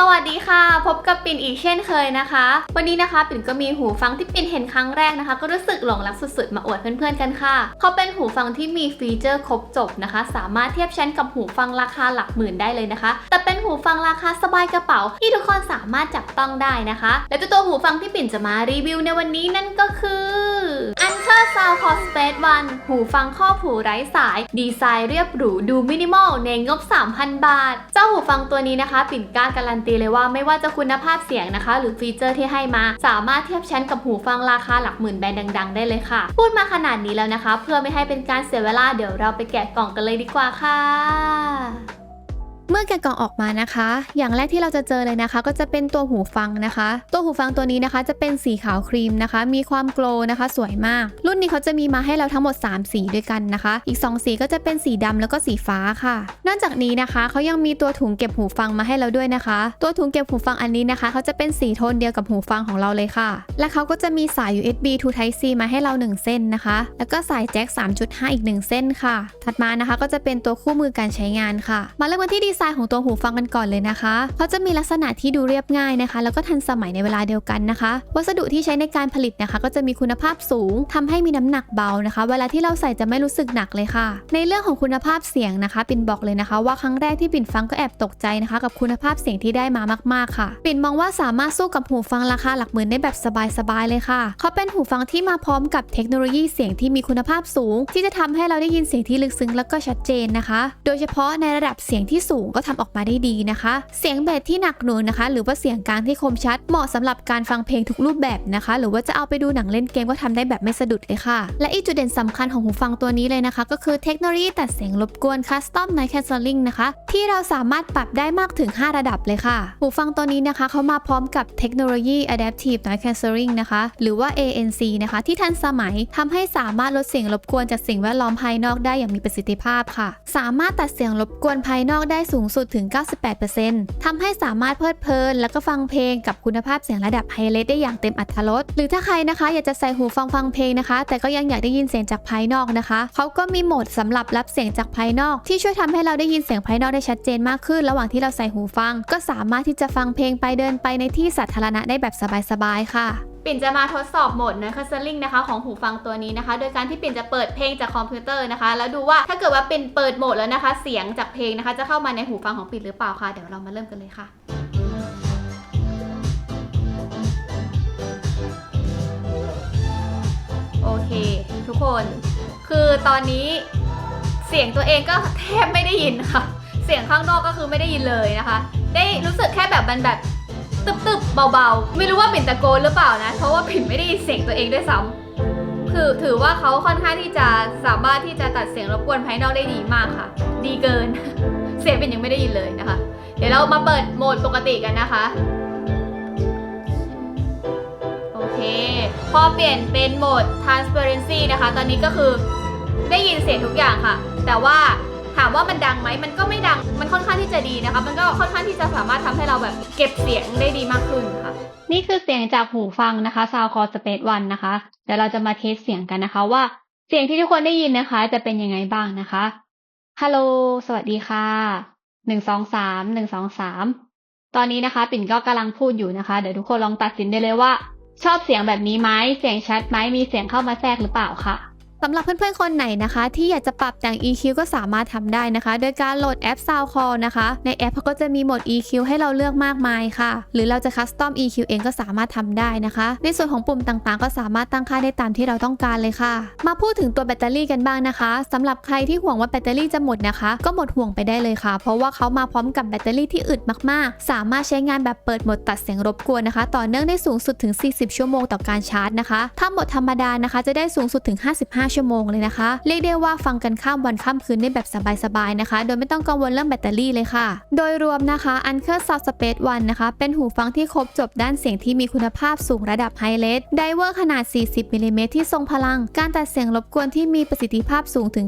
สวัสดีค่ะ พบกับปิ่นอีกเช่นเคยนะคะ วันนี้นะคะ ปิ่นก็มีหูฟังที่ปิ่นเห็นครั้งแรกนะคะ ก็รู้สึกหลงรักสุดๆ มาอวดเพื่อนๆกันค่ะเขาเป็นหูฟังที่มีฟีเจอร์ครบจบนะคะ สามารถเทียบชั้นกับหูฟังราคาหลักหมื่นได้เลยนะคะ แต่เป็นหูฟังราคาสบายกระเป๋า ที่ทุกคนสามารถจับต้องได้นะคะ และตัวหูฟังที่ปิ่นจะมารีวิวในวันนี้นั่นก็คือ Anker Sound Core Space One หูฟังครอบหูไร้สาย ดีไซน์เรียบหรูดูมินิมอลในงบ 3,000 บาท เจ้าหูฟังตัวนี้นะคะ ปิ่นก้าการันตีเลยว่าไม่ว่าจะคุณภาพเสียงนะคะ หรือฟีเจอร์ที่ให้มา สามารถเทียบชั้นกับหูฟังราคาหลักหมื่นแบรนด์ดัง ๆ ได้เลยค่ะ พูดมาขนาดนี้แล้วนะคะ เพื่อไม่ให้เป็นการเสียเวลาเดี๋ยวเราไปแกะกล่องกันเลยดีกว่าค่ะ เมื่อแกะกล่องออกมานะคะ อย่างแรกที่เราจะเจอเลยนะคะ ก็จะเป็นตัวหูฟังนะคะ ตัวหูฟังตัวนี้นะคะ จะเป็นสีขาวครีมนะคะ มีความโกล์นะคะ สวยมาก รุ่นนี้เขาจะมีมาให้เราทั้งหมด 3 สีด้วยกันนะคะ อีก 2 สีก็จะเป็นสีดำแล้วก็สีฟ้าค่ะ นอกจากนี้นะคะเขายังมีตัวถุงเก็บหูฟังมาให้เราด้วยนะคะ ตัวถุงเก็บหูฟังอันนี้นะคะเขาจะเป็นสีโทนเดียวกับหูฟังของเราเลยค่ะ และเขาก็จะมีสาย USB to Type C มาให้เรา 1 เส้นนะคะ แล้วก็สายแจ็ค3.5 อีก 1 เส้นค่ะ ถัดมานะคะก็จะเป็นตัวคู่มือการใช้งานค่ะ มาเริ่มกันที่ดีไซน์ของตัวหูฟังกันก่อนเลยนะคะเขาจะมีลักษณะที่ดูเรียบง่ายนะคะ แล้วก็ทันสมัยในเวลาเดียวกันนะคะ วัสดุที่ใช้ในการผลิตนะคะ ก็จะมีคุณภาพสูงทำให้มีน้ำหนักเบานะคะ เวลาที่เราใส่จะไม่รู้สึกหนักเลยค่ะ ในเรื่องของคุณภาพเสียงนะคะ ปิ่นบอกเลยนะคะ ว่าครั้งแรกที่ปิ่นฟังก็แอบตกใจนะคะ กับคุณภาพเสียงที่ได้มามาก ๆค่ะ ปิ่นมองว่าสามารถสู้กับหูฟังราคาหลักหมื่นได้แบบสบายๆเลยค่ะเขาเป็นหูฟังที่มาพร้อมกับเทคโนโลยีเสียงที่มีคุณภาพสูง ที่จะทำให้เราได้ยินเสียงที่ลึกซึ้งแล้วก็ชัดเจนนะคะ โดยเฉพาะในระดับเสียงที่สูงก็ทำออกมาได้ดีนะคะ เสียงเบสที่หนักหน่วงนะคะ หรือว่าเสียงกลางที่คมชัด เหมาะสำหรับการฟังเพลงทุกรูปแบบนะคะ หรือว่าจะเอาไปดูหนังเล่นเกมก็ทำได้แบบไม่สะดุดเลยค่ะ และอีกจุดเด่นสำคัญของหูฟังตัวนี้เลยนะคะ ก็คือเทคโนโลยีตัดเสียงรบกวน Custom Noise Cancelling นะคะ ที่เราสามารถปรับได้มากถึง 5 ระดับเลยค่ะ หูฟังตัวนี้นะคะเขามาพร้อมกับเทคโนโลยี Adaptive Noise Cancelling นะคะ หรือว่า ANC นะคะ ที่ทันสมัยทำให้สามารถลดเสียงรบกวนจากสิ่งแวดล้อมภายนอกได้อย่างมีประสิทธิภาพค่ะ สามารถตัดเสียงรบกวนภายนอกได้สูงสุดถึง 98%ทำให้สามารถเพลิดเพลิน แล้วก็ฟังเพลงกับคุณภาพเสียงระดับไฮเลสได้อย่างเต็มอัตรสหรือถ้าใครนะคะอยากจะใส่หูฟังฟังเพลงนะคะ แต่ก็ยังอยากได้ยินเสียงจากภายนอกนะคะเขาก็มีโหมดสำหรับรับเสียงจากภายนอก ที่ช่วยทำให้เราได้ยินเสียงภายนอกได้ชัดเจนมากขึ้น ระหว่างที่เราใส่หูฟัง ก็สามารถที่จะฟังเพลงไปเดินไปในที่สาธารณะได้แบบสบายๆค่ะ ปิ่นจะมาทดสอบโหมด Noise Cancelling นะคะของหูฟังตัวนี้นะคะ โดยการที่ปิ่นจะเปิดเพลงจากคอมพิวเตอร์นะคะ แล้วดูว่าถ้าเกิดว่าปิ่นเปิดโหมดแล้วนะคะ เสียงจากเพลงนะคะ จะเข้ามาในหูฟังของปิ่นหรือเปล่าคะเดี๋ยวเรามาเริ่มกันเลยค่ะโอเค ทุกคน คือตอนนี้เสียงตัวเองก็แทบไม่ได้ยินค่ะ เสียงข้างนอกก็คือไม่ได้ยินเลยนะคะ ได้รู้สึกแค่แบบมันแบบ ตึบๆเบาๆ ไม่รู้ว่าปิ่นตะโกนหรือเปล่านะ เพราะว่าปิ่นไม่ได้ยินเสียงตัวเองด้วยซ้ำคือถือว่าเขาค่อนข้างที่จะสามารถที่จะตัดเสียงรบกวนภายนอกได้ดีมากค่ะ ดีเกิน เสียงเป็นยังไม่ได้ยินเลยนะคะ เดี๋ยวเรามาเปิดโหมดปกติกันนะคะ โอเค พอเปลี่ยนเป็นโหมด transparency นะคะ ตอนนี้ก็คือได้ยินเสียงทุกอย่างค่ะ แต่ว่า ถามว่ามันดังไหมมันก็ไม่ดัง มันค่อนข้างที่จะดีนะคะ มันก็ค่อนข้างที่จะสามารถทำให้เราแบบเก็บเสียงได้ดีมากขึ้นค่ะ นี่คือเสียงจากหูฟังนะคะ Soundcore Space One นะคะ เดี๋ยวเราจะมาเทสเสียงกันนะคะว่าเสียงที่ทุกคนได้ยินนะคะ จะเป็นยังไงบ้างนะคะ ฮัลโหล สวัสดีค่ะ หนึ่งสองสาม หนึ่งสองสาม ตอนนี้นะคะ ปิ่นก็กำลังพูดอยู่นะคะ เดี๋ยวทุกคนลองตัดสินได้เลยว่า ชอบเสียงแบบนี้ไหม เสียงชัดไหม มีเสียงเข้ามาแทรกหรือเปล่าค่ะำหรับเพื่อนๆคนไหนนะคะ ที่อยากจะปรับแต่ง EQ ก็สามารถทำได้นะคะ โดยการโหลดแอป Soundcall นะคะ ในแอปเขาก็จะมีโหมด EQ ให้เราเลือกมากมายค่ะ หรือเราจะคัสตอม EQ เองก็สามารถทำได้นะคะ ในส่วนของปุ่มต่างๆ ก็สามารถตั้งค่าได้ตามที่เราต้องการเลยค่ะ มาพูดถึงตัวแบตเตอรี่กันบ้างนะคะสำหรับใครที่ห่วงว่าแบตเตอรี่จะหมดนะคะ ก็หมดห่วงไปได้เลยค่ะ เพราะว่าเขามาพร้อมกับแบตเตอรี่ที่อึดมากๆ สามารถใช้งานแบบเปิดโหมดตัดเสียงรบกวนนะคะ ต่อเนื่องได้สูงสุดถึง 40 ชั่วโมงต่อการชาร์จนะคะ ถ้าหมดธรรมดานะคะ จะได้สูงสุดถึง 55ชั่วโมงเลยนะคะ เรียกได้ว่าฟังกันข้ามวันข้ามคืนได้แบบสบายๆนะคะ โดยไม่ต้องกังวลเรื่องแบตเตอรี่เลยค่ะ โดยรวมนะคะ Anker Sound Space One นะคะ เป็นหูฟังที่ครบจบด้านเสียงที่มีคุณภาพสูงระดับไฮเลสไดเวอร์ขนาด 40มิลลิเมตรที่ทรงพลัง การตัดเสียงรบกวนที่มีประสิทธิภาพสูงถึง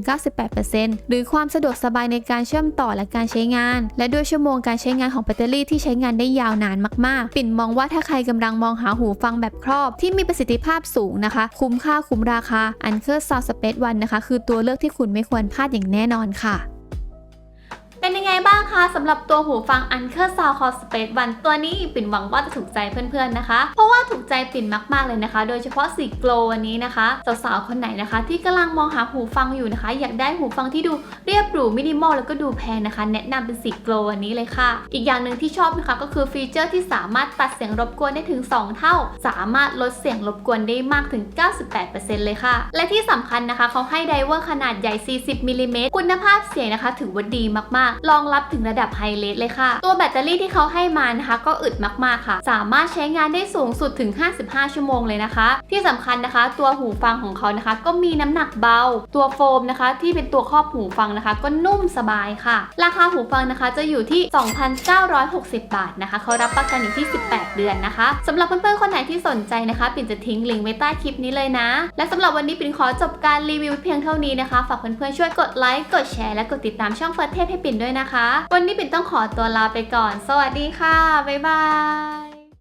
98%หรือความสะดวกสบายในการเชื่อมต่อและการใช้งาน และด้วยชั่วโมงการใช้งานของแบตเตอรี่ที่ใช้งานได้ยาวนานมากๆ ปิ่นมองว่าถ้าใครกำลังมองหาหูฟังแบบครอบ ที่มีประสิทธิภาพสูงนะคะ คุ้มค่าคุ้มราคา Anker Sound Space One นะคะ คือตัวเลือกที่คุณไม่ควรพลาดอย่างแน่นอนค่ะ เป็นยังไงบ้างคะสำหรับตัวหูฟัง Anker Sound Core Space 1ตัวนี้ปิ่นหวังว่าจะถูกใจเพื่อนๆนะคะ เพราะว่าถูกใจปิ่นมากๆเลยนะคะ โดยเฉพาะสีโกลอันนี้นะคะสาวๆคนไหนนะคะ ที่กำลังมองหาหูฟังอยู่นะคะ อยากได้หูฟังที่ดูเรียบหรูมินิมอลแล้วก็ดูแพงนะคะ แนะนำเป็นสีโกลอันนี้เลยค่ะ อีกอย่างหนึ่งที่ชอบนะคะก็คือฟีเจอร์ที่สามารถตัดเสียงรบกวนได้ถึง 2 เท่า สามารถลดเสียงรบกวนได้มากถึง 98%เลยค่ะ และที่สำคัญนะคะเขาให้ไดเวอร์ขนาดใหญ่ 40มิลลิเมตรคุณภาพเสียงนะคะ ถือว่าดีมากๆรองรับถึงระดับไฮเลสเลยค่ะ ตัวแบตเตอรี่ที่เขาให้มานะคะ ก็อึดมากๆค่ะ สามารถใช้งานได้สูงสุดถึง 55 ชั่วโมงเลยนะคะ ที่สำคัญนะคะ ตัวหูฟังของเขานะคะ ก็มีน้ำหนักเบา ตัวโฟมนะคะ ที่เป็นตัวครอบหูฟังนะคะ ก็นุ่มสบายค่ะ ราคาหูฟังนะคะจะอยู่ที่ 2,960 บาทนะคะเขารับประกันอยู่ที่ 18 เดือนนะคะสำหรับเพื่อนๆคนไหนที่สนใจนะคะ ปิ่นจะทิ้งลิงก์ไว้ใต้คลิปนี้เลยนะ และสำหรับวันนี้ปิ่นขอจบการรีวิวเพียงเท่านี้นะคะ ฝากเพื่อนๆช่วยกดไลค์ กดแชร์ และกดติดตามช่องเฟิร์สเทพให้ปิ่นด้วยด้วยนะคะ วันนี้ปิ่นต้องขอตัวลาไปก่อน สวัสดีค่ะ บ๊ายบาย